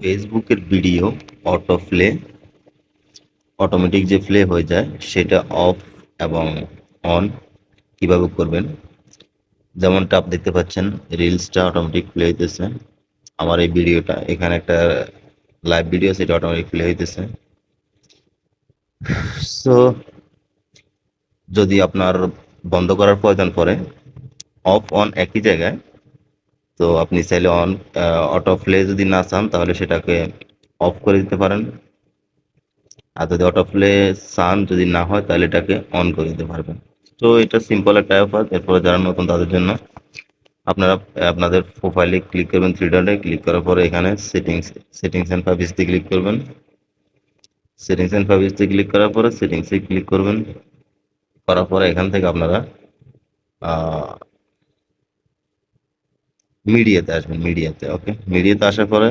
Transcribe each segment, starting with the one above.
ফেসবুকের video auto play automatic যে play হয়ে যায়, সেটা অফ এবং অন কীভাবে করবেন? যেমনটা আপনি দেখতে পাচ্ছেন রিলসটা অটোমেটিক প্লে হইতেছে। আমার এই ভিডিওটা এখানে একটা লাইভ ভিডিও সেটা অটোমেটিক প্লে হইতেছে। সো যদি আপনার বন্ধ করার প্রয়োজন পড়ে অফ অন একই জায়গায় তো আপনি চাইলে অন অটো প্লে যদি না চান, তাহলে সেটাকে অফ করে দিতে পারেন। আর যদি অটো প্লে চান, যদি না হয়, তাহলে এটাকে অন করে দিতে পারবেন। তো এটা সিম্পল একটা অ্যাপার এরপরে যারা নতুন, তাদের জন্য আপনারা, আপনাদের প্রোফাইলে ক্লিক করবেন থ্রি ডটে ক্লিক করার পরে এখানে সেটিংস সেটিংস অ্যান্ড প্রাইভেসিতে ক্লিক করবেন। সেটিংস অ্যান্ড প্রাইভেসিতে ক্লিক করার পরে সেটিংসে ক্লিক করবেন। করার পরে এখান থেকে আপনারা মিডিয়াতে আসবেন, মিডিয়াতে ওকে মিডিয়াতে আসার পরে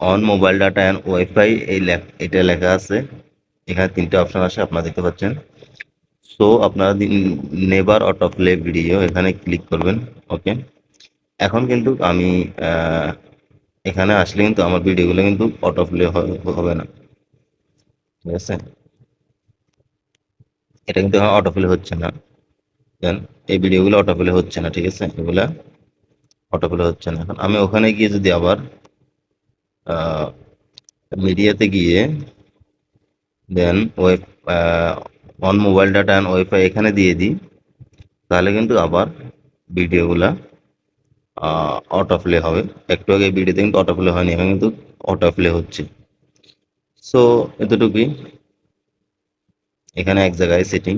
on mobile data and wifi এই এটা লেখা আছে। এখানে তিনটে অপশন আছে আপনারা দেখতে পাচ্ছেন। সো আপনারা নেবার অটো প্লে ভিডিও এখানে ক্লিক করবেন ওকে এখন কিন্তু আমি এখানে আসলে কিন্তু আমার ভিডিওগুলো কিন্তু অটো প্লে হবে না। ঠিক আছে? এটা কিন্তু অটো প্লে হচ্ছে না। দেন এই ভিডিওগুলো অটো প্লে হচ্ছে না, ঠিক আছে? এগুলা অটো প্লে হচ্ছে না। এখন আমি ওখানে গিয়ে যদি আবার মিডিয়াতে গিয়ে দেন web on mobile data and wifi এখানে দিয়ে দিই, তাহলে কিন্তু আবার ভিডিওগুলা অটো প্লে হবে। একটু আগে ভিডিওতে কিন্তু অটো প্লে হয়নি, এখন কিন্তু অটো প্লে হচ্ছে। সো এতটুকুই। এখানে এক জায়গায় সেটিং